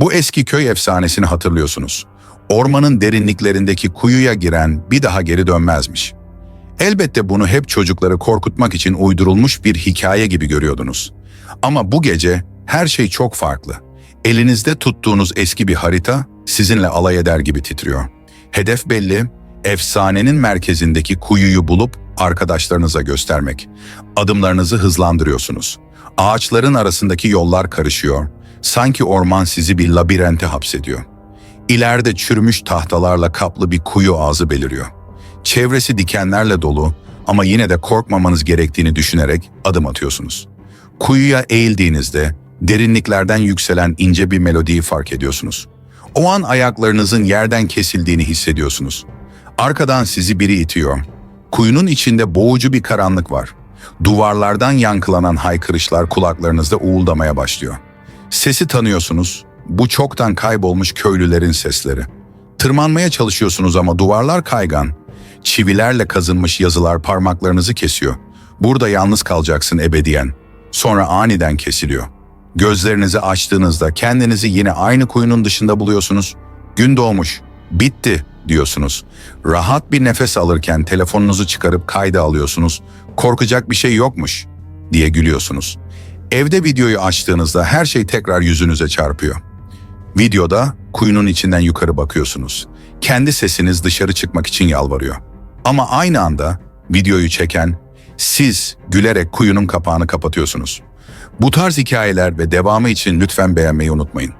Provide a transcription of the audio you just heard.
Bu eski köy efsanesini hatırlıyorsunuz. Ormanın derinliklerindeki kuyuya giren bir daha geri dönmezmiş. Elbette bunu hep çocukları korkutmak için uydurulmuş bir hikaye gibi görüyordunuz. Ama bu gece her şey çok farklı. Elinizde tuttuğunuz eski bir harita sizinle alay eder gibi titriyor. Hedef belli, efsanenin merkezindeki kuyuyu bulup arkadaşlarınıza göstermek. Adımlarınızı hızlandırıyorsunuz. Ağaçların arasındaki yollar karışıyor. Sanki orman sizi bir labirente hapsediyor. İleride çürümüş tahtalarla kaplı bir kuyu ağzı beliriyor. Çevresi dikenlerle dolu ama yine de korkmamanız gerektiğini düşünerek adım atıyorsunuz. Kuyuya eğildiğinizde derinliklerden yükselen ince bir melodiyi fark ediyorsunuz. O an ayaklarınızın yerden kesildiğini hissediyorsunuz. Arkadan sizi biri itiyor. Kuyunun içinde boğucu bir karanlık var. Duvarlardan yankılanan haykırışlar kulaklarınızda uğuldamaya başlıyor. Sesi tanıyorsunuz. Bu çoktan kaybolmuş köylülerin sesleri. Tırmanmaya çalışıyorsunuz ama duvarlar kaygan. Çivilerle kazınmış yazılar parmaklarınızı kesiyor. Burada yalnız kalacaksın ebediyen. Sonra aniden kesiliyor. Gözlerinizi açtığınızda kendinizi yine aynı kuyunun dışında buluyorsunuz. Gün doğmuş. Bitti diyorsunuz. Rahat bir nefes alırken telefonunuzu çıkarıp kayda alıyorsunuz. Korkacak bir şey yokmuş diye gülüyorsunuz. Evde videoyu açtığınızda her şey tekrar yüzünüze çarpıyor. Videoda kuyunun içinden yukarı bakıyorsunuz. Kendi sesiniz dışarı çıkmak için yalvarıyor. Ama aynı anda videoyu çeken siz gülerek kuyunun kapağını kapatıyorsunuz. Bu tarz hikayeler ve devamı için lütfen beğenmeyi unutmayın.